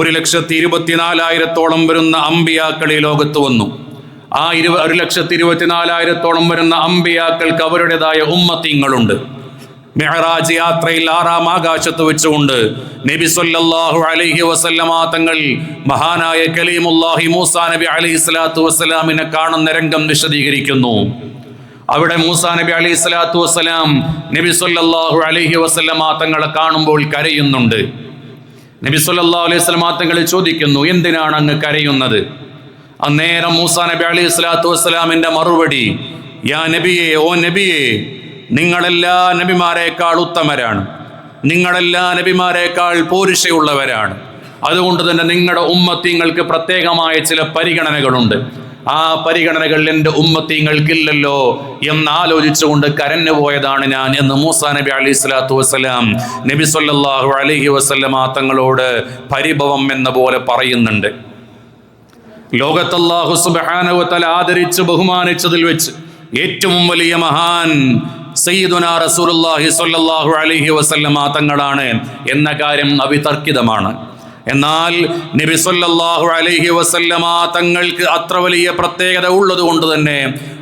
ഒരു ലക്ഷത്തി ഇരുപത്തിനാലായിരത്തോളം വരുന്ന അമ്പിയാക്കൾ ഈ ലോകത്ത് വന്നു. ആ ഇരുപ ഒരു ലക്ഷത്തി ഇരുപത്തിനാലായിരത്തോളം വരുന്ന അമ്പിയാക്കൾക്ക് അവരുടേതായ ഉമ്മത്തിങ്ങളുണ്ട്. മെഹറാജ് യാത്രയിൽ ആറാം ആകാശത്ത് വെച്ചുകൊണ്ട് നബി സല്ലല്ലാഹു അലൈഹി വസല്ലമ തങ്ങൾ മഹാനായ കലീമുല്ലാഹി മൂസാ നബി അലൈഹി സ്വലാത്തു വസ്സലാമിനെ കാണുന്ന രംഗം വിശദീകരിക്കുന്നു. അവിടെ മൂസാ നബി അലൈഹി സ്വലാത്തു വസ്സലാം നബി സല്ലല്ലാഹു അലൈഹി വസല്ലമ തങ്ങളെ കാണുമ്പോൾ കരയുന്നുണ്ട്. നബി സല്ലല്ലാഹു അലൈഹി തങ്ങൾ ചോദിക്കുന്നു എന്തിനാണ് അങ്ങ് കരയുന്നത്? അന്നേരം മൂസ നബി അലി സ്വലാത്തു വസ്സലാമിന്റെ മറുപടി യാ നബിയെ ഓ നബിയെ നിങ്ങളെല്ലാ നബിമാരെക്കാൾ ഉത്തമരാണ്. നിങ്ങളെല്ലാ നബിമാരെക്കാൾ പോരുഷയുള്ളവരാണ് അതുകൊണ്ട് തന്നെ നിങ്ങളുടെ ഉമ്മത്തിങ്ങൾക്ക് പ്രത്യേകമായ ചില പരിഗണനകളുണ്ട്. ആ പരിഗണനകൾ എന്റെ ഉമ്മത്തിങ്ങൾക്കില്ലല്ലോ എന്നാലോചിച്ചുകൊണ്ട് കരഞ്ഞു പോയതാണ് ഞാൻ എന്ന് മൂസാ നബി അലി സ്വലാത്തു വസ്സലാം നബി സല്ലല്ലാഹു അലൈഹി ആ തങ്ങളോട് പരിഭവം എന്ന പോലെ പറയുന്നുണ്ട്. ലോകത്തല്ലാഹു സുബാനവത്തല ആദരിച്ച് ബഹുമാനിച്ചതിൽ വെച്ച് ഏറ്റവും വലിയ മഹാൻ സയ്യിദുന റസൂലുള്ളാഹി സ്വല്ലല്ലാഹു അലൈഹി വസല്ലമ തങ്ങളാണ് എന്ന കാര്യം അവിതർക്കിതമാണ്. എന്നാൽ നബി സല്ലല്ലാഹു അലൈഹി വസല്ലമ തങ്ങൾക്ക് അത്ര വലിയ പ്രത്യേകത ഉള്ളത് കൊണ്ട് തന്നെ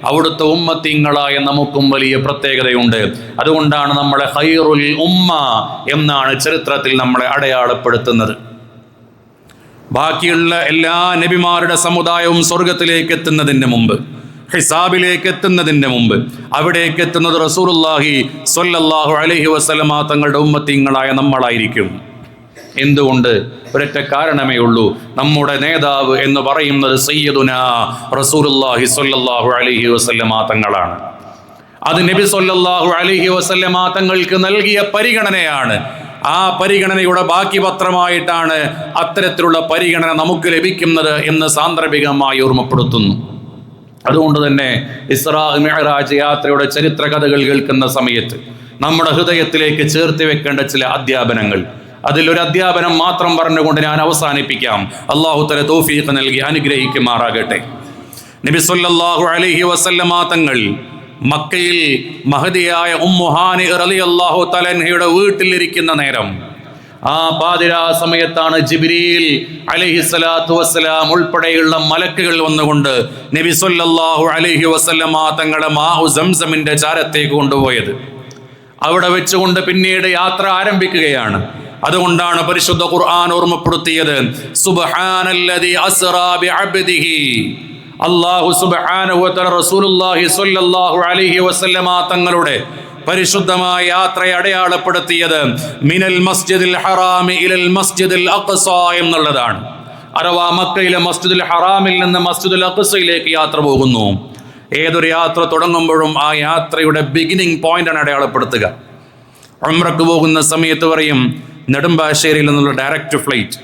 അവിടുത്തെ ഉമ്മത്തിങ്ങളായ നമുക്കും വലിയ പ്രത്യേകതയുണ്ട്. അതുകൊണ്ടാണ് നമ്മളെ ഹൈറുൽ ഉമ്മ എന്നാണ് ചരിത്രത്തിൽ നമ്മളെ അടയാളപ്പെടുത്തുന്നത്. ബാക്കിയുള്ള എല്ലാ നബിമാരുടെ സമുദായവും സ്വർഗത്തിലേക്ക് എത്തുന്നതിന് മുമ്പ് ഹിസാബിലേക്ക് എത്തുന്നതിന് മുമ്പ് അവിടേക്ക് എത്തുന്നത് റസൂലുള്ളാഹി സൊല്ലാഹു അലഹി വസല്ലമ തങ്ങളുടെ ഉമ്മത്തിങ്ങളായ നമ്മളായിരിക്കും. എന്തുകൊണ്ട് ഒരൊറ്റ കാരണമേ ഉള്ളൂ? നമ്മുടെ നേതാവ് എന്ന് പറയുന്നത് സയ്യിദുന സ്വല്ലല്ലാഹു അലൈഹി വസല്ലമ തങ്ങളാണ്. അത് നബി സൊല്ലാഹു അലഹി വസല്ലമ തങ്ങൾക്ക് നൽകിയ പരിഗണനയാണ്. ആ പരിഗണനയുടെ ബാക്കി പത്രമായിട്ടാണ് അത്തരത്തിലുള്ള പരിഗണന നമുക്ക് ലഭിക്കുന്നത് എന്ന് സാന്ദർഭികമായി ഓർമ്മപ്പെടുത്തുന്നു. അതുകൊണ്ട് തന്നെ ഇസ്രാ മെഹറാജ് യാത്രയുടെ ചരിത്ര കഥകൾ കേൾക്കുന്ന സമയത്ത് നമ്മുടെ ഹൃദയത്തിലേക്ക് ചേർത്ത് വെക്കേണ്ട ചില അധ്യാപനങ്ങൾ അതിലൊരു അധ്യാപനം മാത്രം പറഞ്ഞുകൊണ്ട് ഞാൻ അവസാനിപ്പിക്കാം. അള്ളാഹു തല തോഫീഖ് നൽകി അനുഗ്രഹിക്കുമാറാകട്ടെ. നബിസ്വല്ലാഹു അലഹി വസല്ലമ തങ്ങൾ മക്കയിൽ മഹതിയായ ഉമ്മുഹാനി റളിയല്ലാഹു തലൻഹയുടെ വീട്ടിലിരിക്കുന്ന നേരം ആ പാതിരാ സമയത്താണ് ജിബിരിയിൽ അലഹി സ്വലാത്തു വസ്സലാം ഉൾപ്പെടെയുള്ള മലക്കുകൾ വന്നുകൊണ്ട് നബി അലഹി അലൈഹി വസല്ലമ തങ്ങളെ മാഹു സംസമിന്റെ ചാരത്തേക്ക് കൊണ്ടുപോയത്. അവിടെ വെച്ചുകൊണ്ട് പിന്നീട് യാത്ര ആരംഭിക്കുകയാണ്. അതുകൊണ്ടാണ് പരിശുദ്ധ ഖുർആൻ ഓർമ്മപ്പെടുത്തിയത്. സുബ്ഹാനല്ലദി അസ്റാ ബിഅബ്ദിഹി. അല്ലാഹു സുബ്ഹാനഹു തആല റസൂലുള്ളാഹി സ്വല്ലല്ലാഹു അലൈഹി വസല്ലമ തങ്ങളുടെ പരിശുദ്ധമായ യാത്രയെ അടയാളപ്പെടുത്തിയത് മിനൽ മസ്ജിദിൽ ഹറാമി ഇലൽ മസ്ജിദിൽ അഖ്സ എന്നുള്ളതാണ്. അഥവാ മക്കയിലെ മസ്ജിദുൽ ഹറാമിൽ നിന്ന് മസ്ജിദുൽ അഖ്സയിലേക്ക് യാത്ര പോകുന്നു. ഏതൊരു യാത്ര തുടങ്ങുമ്പോഴും ആ യാത്രയുടെ ബിഗിനിങ് പോയിന്റാണ് അടയാളപ്പെടുത്തുക. ഉംറക്ക് പോകുന്ന സമയത്ത് പറയും നെടുമ്പാശ്ശേരിയിൽ നിന്നുള്ള ഡയറക്റ്റ് ഫ്ലൈറ്റ്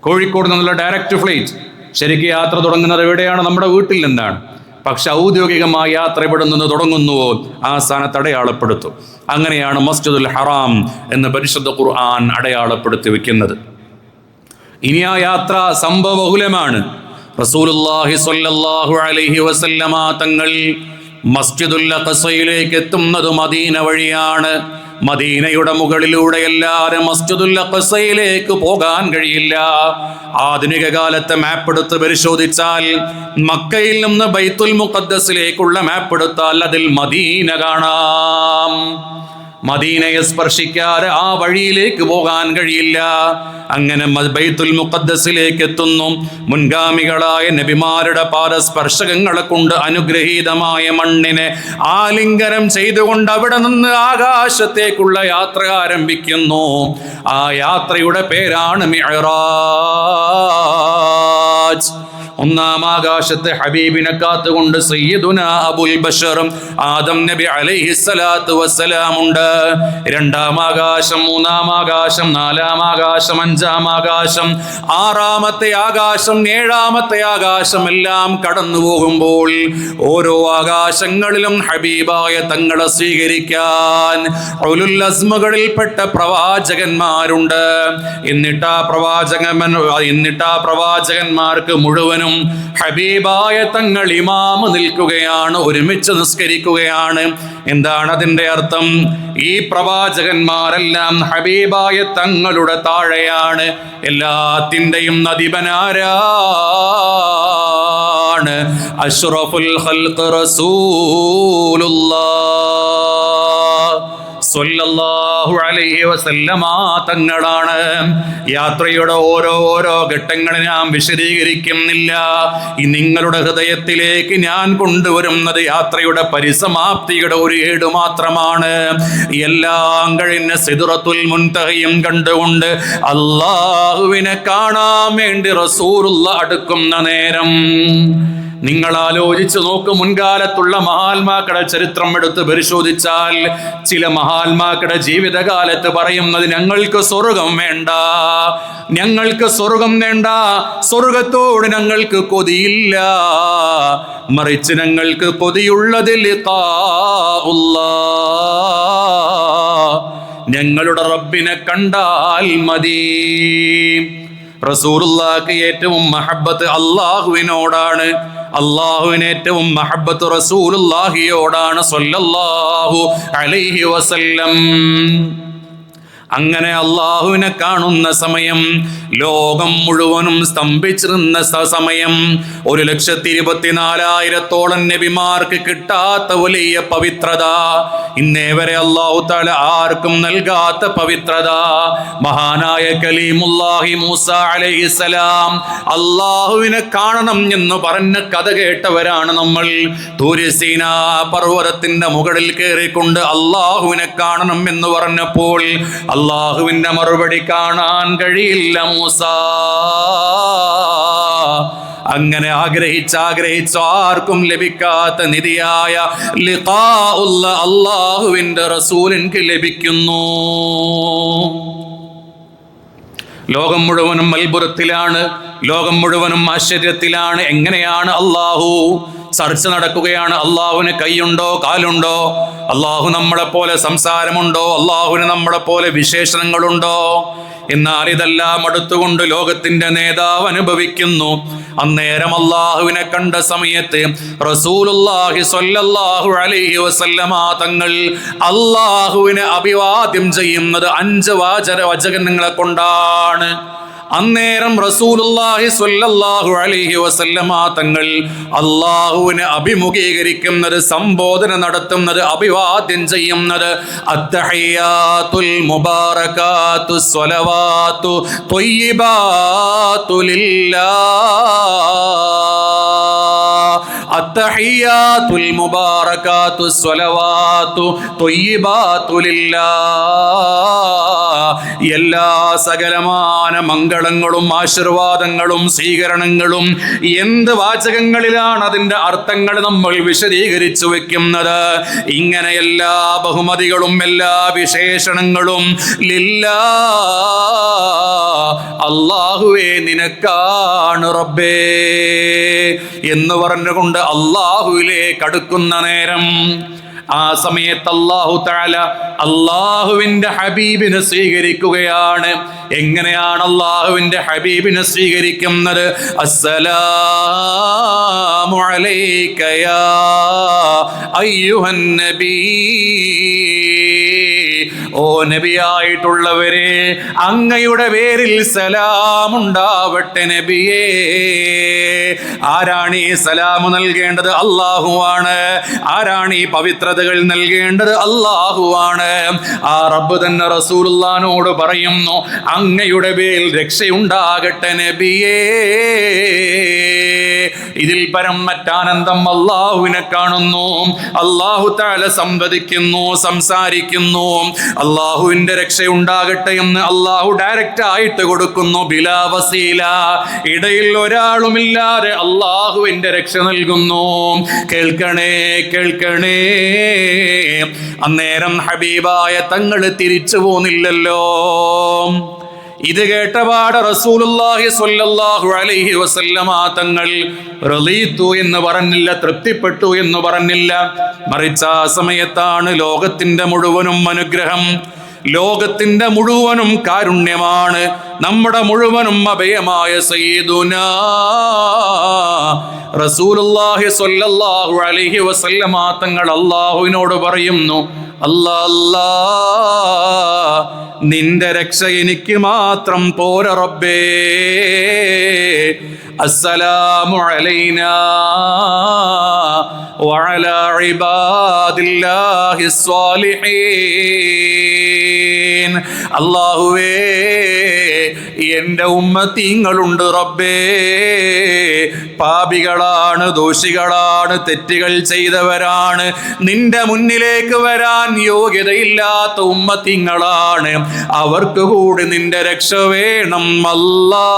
കോഴിക്കോട് നിന്നുള്ള ഡയറക്റ്റ് ഫ്ലൈറ്റ് ശരിക്കും യാത്ര തുടങ്ങുന്നത് എവിടെയാണ്? നമ്മുടെ വീട്ടിൽ നിന്നാണ്. പക്ഷെ ഔദ്യോഗികമായി യാത്ര ഇവിടെ നിന്ന് തുടങ്ങുന്നുവോ? ആ സ്ഥാനത്ത് അടയാളപ്പെടുത്തും. അങ്ങനെയാണ് മസ്ജിദുൽ ഹറാം എന്ന് പരിശുദ്ധ ഖുർആൻ അടയാളപ്പെടുത്തി വെക്കുന്നത് ഇനി ആ യാത്ര സംഭവബഹുലമാണ്. റസൂലുള്ളാഹി സ്വല്ലല്ലാഹു അലൈഹി വസല്ലമ തങ്ങൾ മസ്ജിദുൽ അഖസയിലേക്ക് എത്തുന്നത് മദീന വഴിയാണ്. മദീനയുടെ മുകളിലൂടെ എല്ലാവരും മസ്ജിദുൽ അഖസയിലേക്ക് പോകാൻ കഴിയില്ല. ആധുനിക കാലത്തെ മാപ്പ് എടുത്ത് പരിശോധിച്ചാൽ മക്കയിൽ നിന്ന് ബൈത്തുൽ മുഖദ്ദസിലേക്കുള്ള മാപ്പ് എടുത്താൽ അതിൽ മദീന കാണാം. മദീനയെ സ്പർശിക്കാതെ ആ വഴിയിലേക്ക് പോകാൻ കഴിയില്ല. അങ്ങനെ ബൈത്തുൽ മുഖദ്സിലേക്ക് എത്തുന്നു. മുൻഗാമികളായ നബിമാരുടെ പാദസ്പർശകങ്ങളെ കൊണ്ട് അനുഗ്രഹീതമായ മണ്ണിനെ ആലിംഗനം ചെയ്തുകൊണ്ട് അവിടെ നിന്ന് ആകാശത്തേക്കുള്ള യാത്ര ആരംഭിക്കുന്നു. ആ യാത്രയുടെ പേരാണ് മിഅ്റാജ്. ഒന്നാം ആകാശത്തെ ഹബീബിനെ കാത്തുകൊണ്ട് സയ്യിദുന അബുൽ ബഷറും ആദം നബി അലൈഹി സ്വലാത്തു വസ്സലാം ഉണ്ട്. രണ്ടാം ആകാശം മൂന്നാം ആകാശം നാലാം ആകാശം അഞ്ചാം ആകാശം ആറാമത്തെ ആകാശം ഏഴാമത്തെ ആകാശം എല്ലാം കടന്നു പോകുമ്പോൾ ഓരോ ആകാശങ്ങളിലും ഹബീബായ തങ്ങളെ സ്വീകരിക്കാൻ ഉലുൽ അസ്മകളിൽപ്പെട്ട പ്രവാചകന്മാരുണ്ട്. എന്നിട്ട് ആ പ്രവാചകൻ എന്നിട്ട് ആ പ്രവാചകന്മാർക്ക് മുഴുവനും മുഴുവനും ഹബീബായ തങ്ങൾ ഇമാമ് നിൽക്കുകയാണ് ഒരുമിച്ച് നിസ്കരിക്കുകയാണ്. എന്താണ് അതിന്റെ അർത്ഥം? ഈ പ്രവാചകന്മാരെല്ലാം ഹബീബായ തങ്ങളുടെ താഴെയാണ്. എല്ലാത്തിന്റെയും നദിപനാരാണ്. അഷ്റഫുൽ ഖൽഖ് റസൂലുള്ളാഹ് അലൈഹി വസല്ലമ തങ്ങളാണ്. യാത്രയുടെ ഓരോ ഓരോ ഘട്ടങ്ങളെ ഞാൻ വിശദീകരിക്കുന്നില്ല. ഈ നിങ്ങളുടെ ഹൃദയത്തിലേക്ക് ഞാൻ കൊണ്ടുവരുന്നത് യാത്രയുടെ പരിസമാപ്തിയുടെ ഒരു ഏട് മാത്രമാണ്. എല്ലാം കഴിഞ്ഞ സിദുറത്തുൽ മുൻതഹയും കണ്ടുകൊണ്ട് അള്ളാഹുവിനെ കാണാൻ വേണ്ടി റസൂറുള്ള അടുക്കുന്ന നേരം നിങ്ങൾ ആലോചിച്ചു നോക്ക് മുൻകാലത്തുള്ള മഹാത്മാക്കളുടെ ചരിത്രം എടുത്ത് പരിശോധിച്ചാൽ ചില മഹാത്മാക്കളുടെ ജീവിതകാലത്ത് പറയുന്നത് ഞങ്ങൾക്ക് സ്വർഗം വേണ്ട ഞങ്ങൾക്ക് സ്വർഗം വേണ്ട സ്വർഗത്തോട് ഞങ്ങൾക്ക് കൊതിയില്ല മറിച്ച് ഞങ്ങൾക്ക് കൊതിയുള്ളതിൽ ഞങ്ങളുടെ റബ്ബിനെ കണ്ടാൽ മതി. റസൂറുല്ലാക്ക് ഏറ്റവും മഹബത്ത് അള്ളാഹുവിനോടാണ് അള്ളാഹുവിന് ഏറ്റവും മഹബത്ത് റസൂലുല്ലാഹിയോടാണ് സ്വല്ലല്ലാഹു അലൈഹി വസല്ലം. അങ്ങനെ അള്ളാഹുവിനെ കാണുന്ന സമയം ലോകം മുഴുവനും സ്തംഭിച്ചിരുന്ന സമയം ഒരു ലക്ഷത്തി ഇരുപത്തിനാലായിരത്തോളം നബിമാർക്ക് കിട്ടാത്ത വലിയ പവിത്രത. ഇന്നേ വരെ അള്ളാഹു താല ആർക്കും നൽകാത്ത പവിത്രത. മഹാനായ കലീമുല്ലാഹി മൂസ അലൈഹിസലാം അള്ളാഹുവിനെ കാണണം എന്ന് പറഞ്ഞ കഥ കേട്ടവരാണ് നമ്മൾ. തൂര്യസീന പർവതത്തിന്റെ മുകളിൽ കയറിക്കൊണ്ട് അള്ളാഹുവിനെ കാണണം എന്ന് പറഞ്ഞപ്പോൾ അള്ളാഹുവിന്റെ മറുപടി കാണാൻ കഴിയില്ല മൂസ. അങ്ങനെ ആഗ്രഹിച്ച് ആഗ്രഹിച്ച് ആർക്കും ലഭിക്കാത്ത നിധിയായ അള്ളാഹുവിന്റെ റസൂലിൻക്ക് ലഭിക്കുന്നു. ലോകം മുഴുവനും മൽപുരത്തിലാണ് ലോകം മുഴുവനും ആശ്ചര്യത്തിലാണ്. എങ്ങനെയാണ് അള്ളാഹു ചർച്ച നടക്കുകയാണ്. അള്ളാഹുവിന് കൈയുണ്ടോ? കാലുണ്ടോ? അള്ളാഹു നമ്മളെ പോലെ സംസാരമുണ്ടോ? അള്ളാഹുവിന് നമ്മളെ പോലെ വിശേഷണങ്ങളുണ്ടോ? എന്നാൽ ഇതെല്ലാം അടുത്തുകൊണ്ട് ലോകത്തിന്റെ നേതാവ് അനുഭവിക്കുന്നു. അന്നേരം അള്ളാഹുവിനെ കണ്ട സമയത്ത് സ്വല്ലല്ലാഹു അലൈഹി വസല്ലമ തങ്ങൾ അള്ളാഹുവിനെ അഭിവാദ്യം ചെയ്യുന്നത് അഞ്ച് വാചര വചകങ്ങളെ കൊണ്ടാണ്. അന്നേരം റസൂലുള്ളാഹി സ്വല്ലല്ലാഹു അലൈഹി വസല്ലമ തങ്ങൾ അള്ളാഹുവിനെ അഭിമുഖീകരിക്കുന്നത് സംബോധന നടത്തുന്നത് അഭിവാദ്യം ചെയ്യുന്നത് മുബാറകാത്തു അത്തഹിയാത്തുൽ മുബാറകാത്തു സ്വലവാത്തു ലില്ലാഹ്. എല്ലാ സകലമാന മംഗളങ്ങളും ആശീർവാദങ്ങളും സ്വീകരണങ്ങളും എന്ത് വാചകങ്ങളിലാണ് അതിന്റെ അർത്ഥങ്ങൾ നമ്മൾ വിശദീകരിച്ചു വെക്കുന്നത്? ഇങ്ങനെ എല്ലാ ബഹുമതികളും എല്ലാ വിശേഷണങ്ങളും ലില്ലാ അള്ളാഹുവേ നിനക്കാണ് റബ്ബേ എന്ന് പറഞ്ഞുകൊണ്ട് അള്ളാഹുവിലേക്ക് അടുക്കുന്ന നേരം ആ സമയത്ത് അള്ളാഹു താല അള്ളാഹുവിന്റെ ഹബീബിനെ സ്വീകരിക്കുകയാണ്. എങ്ങനെയാണ് അള്ളാഹുവിന്റെ ഹബീബിനെ സ്വീകരിക്കുന്നത്? അസ്സലാമു ഓ നബിയായിട്ടുള്ളവരെ അങ്ങയുടെ പേരിൽ സലാം ഉണ്ടാവട്ടെ നബിയേ. ആരാണ് ഈ സലാമു നൽകേണ്ടത്? അള്ളാഹുവാണ് ആരാണ് ഈ പവിത്രതകൾ നൽകേണ്ടത് അള്ളാഹുവാണ് ആ റബ്ബ് തന്നെ റസൂലുള്ളാനോട് പറയുന്നു അങ്ങയുടെ പേരിൽ രക്ഷയുണ്ടാകട്ടെ നബിയേ. ഇതിൽ പരം മറ്റാനന്ദം അള്ളാഹുവിനെ കാണുന്നു. അള്ളാഹു താല സംവദിക്കുന്നു സംസാരിക്കുന്നു. അള്ളാഹുവിന്റെ രക്ഷയുണ്ടാകട്ടെ എന്ന് അള്ളാഹു ഡയറക്റ്റ് ആയിട്ട് കൊടുക്കുന്നു ബിലാ വസീല. ഇടയിൽ ഒരാളുമില്ലാതെ അള്ളാഹുവിന്റെ രക്ഷ നൽകുന്നു. കേൾക്കണേ കേൾക്കണേ. അന്നേരം ഹബീബായ തങ്ങൾ തിരിച്ചു പോന്നില്ലല്ലോ. ഇത് കേട്ടപാട് സ്വല്ലല്ലാഹു അലൈഹി വസല്ലമ തങ്ങൾ എന്ന് പറഞ്ഞില്ല തൃപ്തിപ്പെട്ടു എന്ന് പറഞ്ഞില്ല. മറിച്ച് ആ സമയത്താണ് ലോകത്തിന്റെ മുഴുവനും അനുഗ്രഹം. ലോകത്തിന്റെ മുഴുവനും കാരുണ്യമാണ്. നമ്മുടെ മുഴുവനും അഭയമായ സയ്യിദുന റസൂലുള്ളാഹി സ്വല്ലല്ലാഹു അലൈഹി വസല്ലമ തങ്ങൾ അള്ളാഹുവിനോട് പറയുന്നു അല്ലാ അല്ലാ നിന്റെ രക്ഷ എനിക്ക് മാത്രം പോര റബ്ബേ. അസ്സലാമു അലൈനാ وعلى عباد الله الصالحين അള്ളാഹുവേ എൻ്റെ ഉമ്മത്തീങ്ങളുണ്ട് റബ്ബേ പാപികളാണ് ദോഷികളാണ് തെറ്റുകൾ ചെയ്തവരാണ്. നിന്റെ മുന്നിലേക്ക് വരാൻ യോഗ്യതയില്ലാത്ത ഉമ്മത്തിങ്ങളാണ്. അവർക്ക് കൂടി നിന്റെ രക്ഷ വേണം അല്ലാ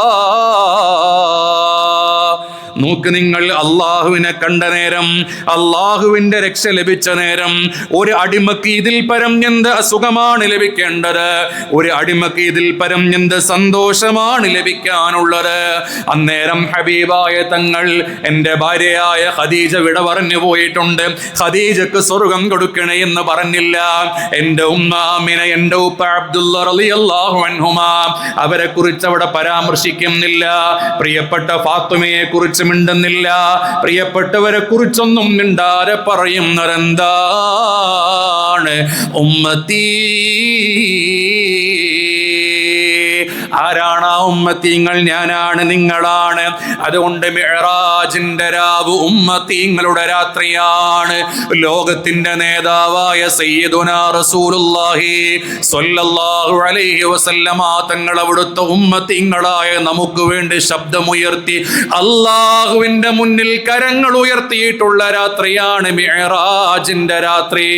നോക്ക് നിങ്ങൾ അള്ളാഹുവിനെ കണ്ട നേരം അള്ളാഹുവിന്റെ രക്ഷ ലഭിച്ച നേരം ഒരു അടിമക്ക് ഇതിൽ പരം എന്ത് അസുഖമാണ് ലഭിക്കേണ്ടത്? ഒരു അടിമക്ക് ഇതിൽ പരം എന്ത് സന്തോഷമാണ് ലഭിക്കാനുള്ളത്? അന്നേരം ഹബീബായ തങ്ങൾ എന്റെ ഭാര്യയായ ഖദീജ വിട പറഞ്ഞു പോയിട്ടുണ്ട്. ഖദീജക്ക് സ്വർഗം കൊടുക്കണേ എന്ന് പറഞ്ഞില്ല. എന്റെ ഉമ്മാമിനെ എന്റെ ഉപ്പ അബ്ദുള്ള റളിയല്ലാഹു അൻഹുമാ അവരെ കുറിച്ച് അവിടെ പരാമർശിക്കുന്നില്ല. പ്രിയപ്പെട്ട ഫാത്തുമയെ കുറിച്ച് മിണ്ടുന്നില്ല പ്രിയപ്പെട്ടവരെ കുറിച്ചൊന്നും മിണ്ടാതെ പറയുന്നവരെന്താണ് ഉമ്മത്തീ ആരാണ് ആ ഉമ്മത്തീങ്ങൾ? ഞാനാണ് നിങ്ങളാണ്. അതുകൊണ്ട് മെഹറാജിന്റെ രാവ് ഉമ്മത്തീങ്ങളുടെ രാത്രിയാണ്. ലോകത്തിന്റെ നേതാവായ സയ്യിദുന റസൂലുള്ളാഹി സ്വല്ലല്ലാഹു അലൈഹി വസല്ലമ തങ്ങൾ അവിടുത്തെ ഉമ്മത്തീങ്ങളായ നമുക്ക് വേണ്ടി ശബ്ദമുയർത്തി അള്ളാഹുവിന്റെ മുന്നിൽ കരങ്ങൾ ഉയർത്തിയിട്ടുള്ള രാത്രിയാണ് മെഹറാജിന്റെ രാത്രി.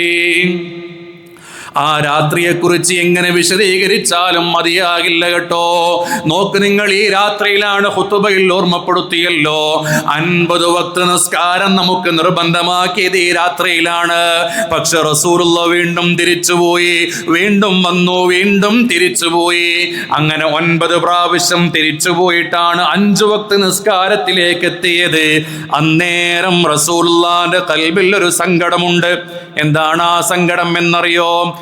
ആ രാത്രിയെക്കുറിച്ച് എങ്ങനെ വിശദീകരിച്ചാലും മതിയാകില്ല കേട്ടോ. നോക്ക് നിങ്ങൾ ഈ രാത്രിയിലാണ് ഹുത്തുബയിൽ ഓർമ്മപ്പെടുത്തിയല്ലോ. അൻപത് വക്ത നിസ്കാരം നമുക്ക് നിർബന്ധമാക്കിയത് ഈ രാത്രിയിലാണ്. പക്ഷെ റസൂറുള്ള വീണ്ടും തിരിച്ചുപോയി. വീണ്ടും വന്നു വീണ്ടും തിരിച്ചുപോയി. അങ്ങനെ ഒൻപത് പ്രാവശ്യം തിരിച്ചുപോയിട്ടാണ് അഞ്ചു വക്ത നിസ്കാരത്തിലേക്ക് എത്തിയത്. അന്നേരം റസൂലുള്ളാന്റെ കൽബിൽ ഒരു സങ്കടമുണ്ട്. എന്താണ് ആ സങ്കടം എന്നറിയോ?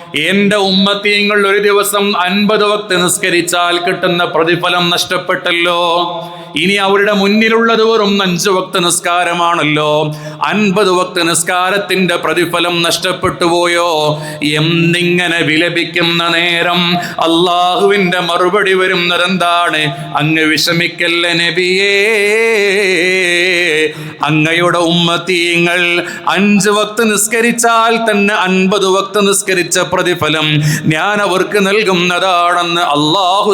എന്റെ ഉമ്മത്തീങ്ങൾ ഒരു ദിവസം അൻപത് വക്ത് നിസ്കരിച്ചാൽ കിട്ടുന്ന പ്രതിഫലം നഷ്ടപ്പെട്ടല്ലോ. ഇനി അവരുടെ മുന്നിലുള്ളത് വെറും അഞ്ചു വക്ത് നിസ്കാരമാണല്ലോ. അൻപത് വക്ത് നിസ്കാരത്തിന്റെ പ്രതിഫലം നഷ്ടപ്പെട്ടു പോയോ? എന്നിങ്ങനെ വിലപിക്കുന്ന നേരം അള്ളാഹുവിന്റെ മറുപടി വരുന്നതെന്താണ്? അങ്ങ് വിഷമിക്കല്ല നബിയേ? അങ്ങയുടെ ഉമ്മത്തീങ്ങൾ അഞ്ച് വക്ത് നിസ്കരിച്ചാൽ തന്നെ അൻപത് വക്ത് നിസ്കരിച്ച പ്രതിഫലം ഞാൻ അവർക്ക് നൽകുന്നതാണെന്ന് അള്ളാഹു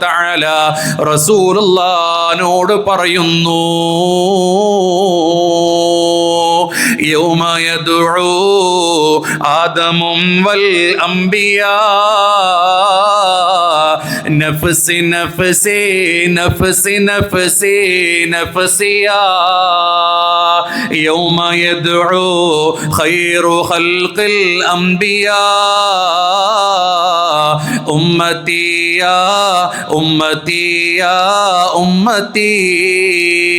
തആല റസൂലുള്ളാനോട് പറയുന്നു. يوم يدعو آدم والأنبياء. نفسي نفسي نفسي نفسي يوم يدعو خير خلق الأنبياء. أمتي يا أمتي يا أمتي.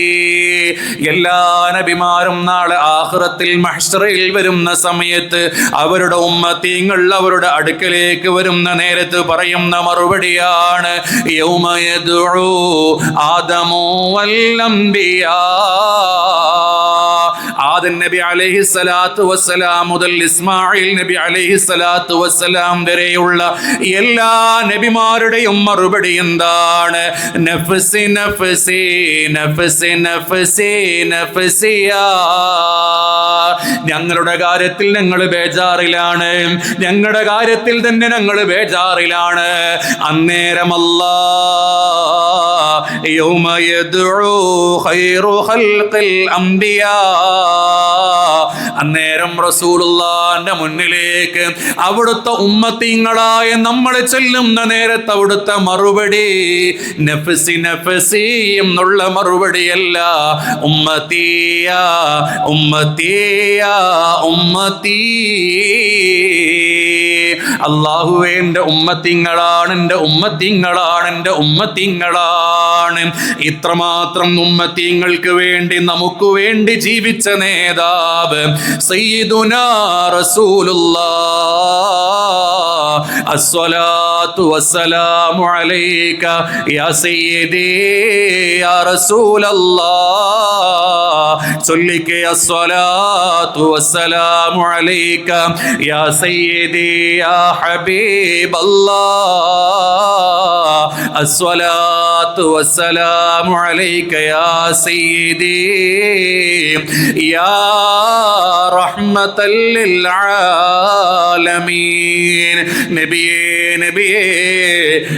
എല്ലാ നബിമാരും നാളെ ആഹ്റത്തിൽ മഹ്സറയിൽ വരുന്ന സമയത്ത് അവരുടെ ഉമ്മത്തീങ്ങൾ അവരുടെ അടുക്കലേക്ക് വരുന്ന നേരത്ത് പറയുന്ന മറുപടിയാണ് യൗമയദുഉ ആദമു വല്ലംബിയാ ആദൻ നബി അലൈഹി സ്വലാത്തു വസ്സലാം മുതൽ ഇസ്മായിൽ നബി അലൈഹി സ്വലാത്തു വസ്സലാം വരെയുള്ള എല്ലാ നബിമാരുടെയും മറുപടി എന്താണ്? നഫ്സി നഫ്സി നഫ്സി നഫ്സി നഫ്സിയാ. ഞങ്ങളുടെ കാര്യത്തിൽ ഞങ്ങൾ ബേജാറിലാണ്. ഞങ്ങളുടെ കാര്യത്തിൽ തന്നെ ഞങ്ങൾ ബേജാറിലാണ്. അന്നേരമല്ലാ يوم يدعو خير خلق الأنبياء അന്നേരം റസൂലുള്ളാന്റെ മുന്നിലേക്ക് അവിടുത്തെ ഉമ്മത്തിങ്ങളായ നമ്മൾ ചെല്ലുന്ന നേരത്ത് അവിടുത്തെ മറുപടി നഫ്സി നഫ്സി എന്നുള്ള മറുപടിയല്ല ഉമ്മത്തിയ ഉമ്മത്തിയ ഉമ്മത്തീ അള്ളാഹുവേ എൻ്റെ ഉമ്മത്തിങ്ങളാണ് എൻ്റെ ഉമ്മത്തിങ്ങളാണ് എൻ്റെ ഉമ്മത്തിങ്ങളാണ് ഇത്രമാത്രം ഉമ്മത്തീങ്ങൾക്ക് വേണ്ടി നമുക്ക് വേണ്ടി ജീവിച്ച നേതാവ് സയ്യിദുനാ റസൂലുള്ളാ വസ്സലാമു അലൈക യാ സയ്യിദി യാ വസ്സലാമു അലൈക യാ സയ്യിദി യാ ഹബീബല്ലാഹ്. അസ്സലാത്തു വസ്സലാമു അലൈക യാ സയ്യിദി യാ റഹ്മത്തൽ ലിൽ ആലമീൻ നബിയേ നബിയേ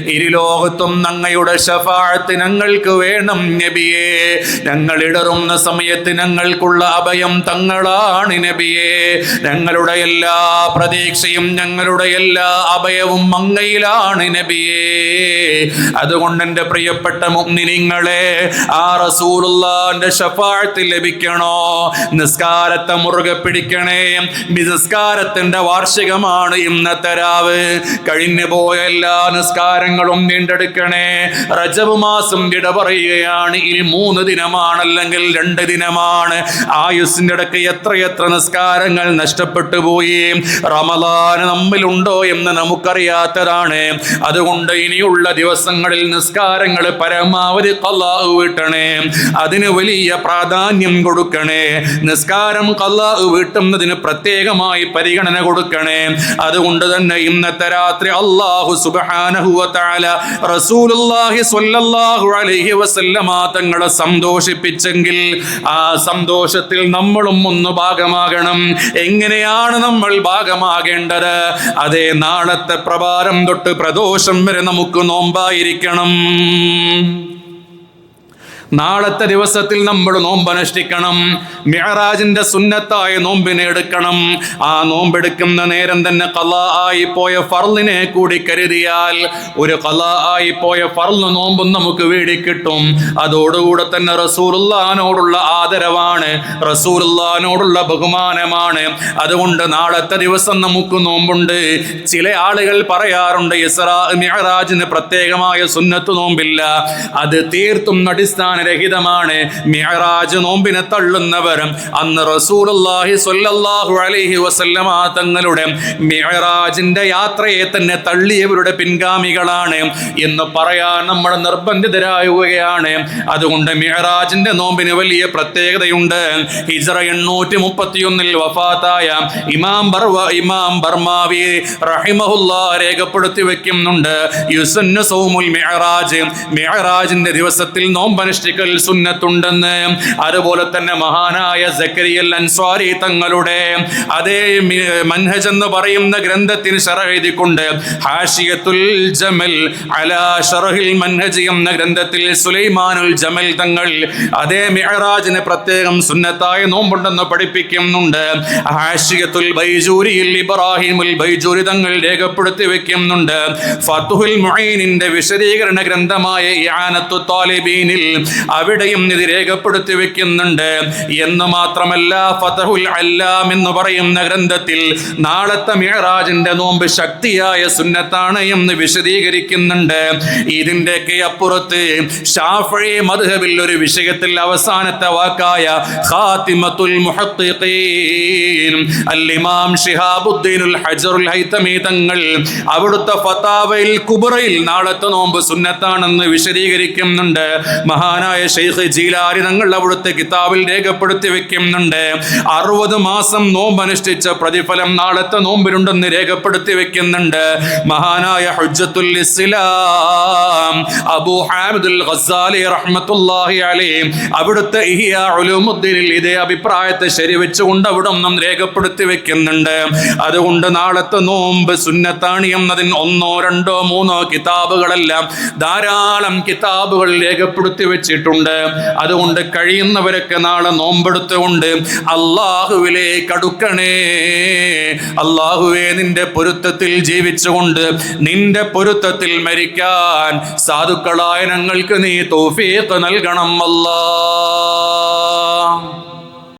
ഇരുലോകത്തും ഞങ്ങളുടെ ഷഫാഴത്ത് ഞങ്ങൾക്ക് വേണം നബിയേ. ഞങ്ങൾ ഇടറുന്ന സമയത്ത് ഞങ്ങൾക്കുള്ള അഭയം തങ്ങളാണ് നബിയേ. ഞങ്ങളുടെ എല്ലാ പ്രതീക്ഷയും ഞങ്ങളുടെ എല്ലാ അഭയവും മങ്ങയിലാണ് നബിയേ. അതുകൊണ്ട് എന്റെ പ്രിയപ്പെട്ട മുഗ്നിനിങ്ങളെ ആ റസൂലുള്ളാന്റെ ഷഫാഴത്ത് ലഭിക്കണോ? നിസ്കാരത്തെ മുറുകെ പിടിക്കണേ. നിസ്കാരത്തിന്റെ വാർഷികമാണ് ഇന്നത്തെ രാവ്. കഴിഞ്ഞു പോയ എല്ലാ നിസ്കാരങ്ങളും വീണ്ടെടുക്കണേ. റജബ് മാസം വിട പറയുകയാണ്. ഇനി മൂന്ന് ദിനമാണ് അല്ലെങ്കിൽ രണ്ട് ദിനമാണ്. ആയുസിന്റെ ഇടയ്ക്ക് എത്രയെത്ര നിസ്കാരങ്ങൾ നഷ്ടപ്പെട്ടു പോയി. റമദാൻ നമ്മിലുണ്ടോ എന്ന് നമുക്കറിയാത്തതാണ്. അതുകൊണ്ട് ഇനിയുള്ള ദിവസങ്ങളിൽ നിസ്കാരങ്ങൾ പരമാവധി കല്ലാഹു വീട്ടണേ. അതിന് വലിയ പ്രാധാന്യം കൊടുക്കണേ. നിസ്കാരം കല്ലാഹു വീട്ടുന്നതിന് പ്രത്യേകമായി പരിഗണന കൊടുക്കണേ. അതുകൊണ്ട് തന്നെ ഇന്നത്തെ രാത്രി അള്ളാഹു സുബ്ഹാനഹു റസൂലുള്ളാഹി സ്വല്ലല്ലാഹു അലൈഹി വസല്ലമ തങ്ങളെ സന്തോഷിപ്പിച്ചെങ്കിൽ ആ സന്തോഷത്തിൽ നമ്മളും ഒന്ന് ഭാഗമാകണം. എങ്ങനെയാണ് നമ്മൾ ഭാഗമാകേണ്ടത്? അതേ നാളത്തെ പ്രഭാരം തൊട്ട് പ്രദോഷം വരെ നമുക്ക് നോമ്പായിരിക്കണം. നാളത്തെ ദിവസത്തിൽ നമ്മൾ നോമ്പ് അനുഷ്ഠിക്കണം. മിഹറാജിന്റെ സുന്നത്തായ നോമ്പിനെ എടുക്കണം. ആ നോമ്പെടുക്കുന്ന നേരം തന്നെ കല ആയി പോയ ഫർലിനെ കൂടി കരുതിയാൽ ഒരു കല ആയി പോയ ഫർൽ നോമ്പും നമുക്ക് വേടി കിട്ടും. അതോടുകൂടെ തന്നെ റസൂലുള്ളാനോടുള്ള ആദരവാണ് റസൂലുള്ളാനോടുള്ള ബഹുമാനമാണ്. അതുകൊണ്ട് നാളത്തെ ദിവസം നമുക്ക് നോമ്പുണ്ട്. ചില ആളുകൾ പറയാറുണ്ട് ഇസ്രാ മിഹറാജിന് പ്രത്യേകമായ സുന്നത്ത് നോമ്പില്ല. അത് തീർത്തും അടിസ്ഥാനരഹിതമാണ് മിഹറാജ് നോമ്പിനെ തള്ളുന്നവരും അന്ന് റസൂലുള്ളാഹി സ്വല്ലല്ലാഹു അലൈഹി വസല്ലമ തങ്ങളുടെ മിഹറാജിന്റെ യാത്രയെ തന്നെ തള്ളിയവരുടെ പിൻഗാമികളാണ് എന്ന് പറയാൻ നമ്മൾ നിർബന്ധിതരാകുകയാണ്. അതുകൊണ്ട് മിഹറാജിന്റെ നോമ്പിന് വലിയ പ്രത്യേകതയുണ്ട്. ഹിജറ എണ്ണൂറ്റി മുപ്പത്തിയൊന്നിൽ വഫാത്തായ ഇമാം ബർവ ഇമാം ബർമാവി റഹിമഹുല്ല രേഖപ്പെടുത്തി വെക്കുന്നുണ്ട്. യുസന്നു സൗമുൽ മിഹറാജ് മിഹറാജിന്റെ ദിവസത്തിൽ നോമ്പനുഷ്ഠിക്കൽ സുന്നത്തുണ്ടെന്ന് അതുപോലെ തന്നെ മഹാനായ സക്കരിയൽ അൻസ്വാരി തങ്ങളുടെ അതേ മൻഹജ് എന്ന് പറയുന്ന ഗ്രന്ഥത്തിന് ഷറഹെഴുതിക്കൊണ്ട് ഹാഷിയത്തുൽ ജമൽ അലാ ഷറഹിൽ മൻഹജ് എന്ന ഗ്രന്ഥത്തിൽ സുലൈമാനുൽ ജമൽ തങ്ങൾ അതേ മിഹറാജിന് പ്രത്യേകം സുന്നത്തായ നോമ്പുണ്ടെന്ന് പഠിപ്പിക്കുന്നുണ്ട്. ഹാഷിയത്തുൽ ബൈജൂരിയിൽ ഇബ്രാഹിമുൽ ബൈജൂരി തങ്ങൾ രേഖപ്പെടുത്തി വെക്കുന്നുണ്ട്. ഫതുഹുൽ മുഈനിന്റെ വിശദീകരണ ഗ്രന്ഥമായ യാനത്തു താലിബീനിൽ അവിടെയും ഇത് രേഖപ്പെടുത്തി വെക്കുന്നുണ്ട്. എന്ന് മാത്രമല്ല ഫതഹുൽ അല്ലാം എന്ന് പറയുന്ന ഗ്രന്ഥത്തിൽ നാളത്തെ മിഹറാജിന്റെ നോമ്പ് ശക്തിയായ സുന്നത്താണ് എന്ന് വിശദീകരിക്കുന്നുണ്ട്. ഇതിന്റെയൊക്കെ അപ്പുറത്ത് ഷാഫഴി മദ്ഹബിൽ ഒരു വിഷയത്തിൽ അവസാനത്തെ വാക്കായ ഖാത്തിമത്തുൽ മുഹഖ്ഖീൻ അൽ ഇമാം ഷിഹാബുദ്ദീനുൽ ഹജറുൽ ഹൈതമി തങ്ങൾ അവിടുത്തെ ഫതാവയിൽ കുബറയിൽ നാളത്തെ നോമ്പ് സുന്നത്താണെന്ന് വിശദീകരിക്കുന്നുണ്ട്. മഹാനായ ഷെയ്ഖ് ജീലാരി തങ്ങൾ അവിടുത്തെ കിതാബിൽ രേഖപ്പെടുത്തി വെക്കുന്നുണ്ട്. അറുപത് മാസം നോമ്പ് അനുഷ്ഠിച്ച പ്രതിഫലം നാളത്തെ നോമ്പിനുണ്ടെന്ന് രേഖപ്പെടുത്തി വെക്കുന്നുണ്ട്. മഹാനായ ഹുജ്ജത്തുൽ ഇസ്ലാം. അബൂ ഹാമിദുൽ ഖസാലി റഹ്മത്തുള്ളാഹി അലൈഹി അവിടുത്തെ ഉലൂമുദ്ദീനിൽ ഇതേ അഭിപ്രായത്തെ ശരിവെച്ചുകൊണ്ട് അവിടെ നാം രേഖപ്പെടുത്തി വെക്കുന്നുണ്ട്. അതുകൊണ്ട് നാളത്തെ നോമ്പ് സുന്നത്താണ് എന്നതിന് ഒന്നോ രണ്ടോ മൂന്നോ കിതാബുകളെല്ലാം ധാരാളം കിതാബുകൾ രേഖപ്പെടുത്തി വെച്ചിട്ടുണ്ട്. അതുകൊണ്ട് കഴിയുന്നവരൊക്കെ നാളെ നോമ്പെടുത്തുകൊണ്ട് അള്ളാഹുവിലേക്ക് അടുക്കണേ അള്ളാഹുവെ നിന്റെ പൊരുത്തത്തിൽ ജീവിച്ചുകൊണ്ട് നിന്റെ പൊരുത്തത്തിൽ മരിക്കാൻ സാധുക്കളായ ഞങ്ങൾക്ക് നീ തൗഫീഖ് നൽകണം അല്ലാ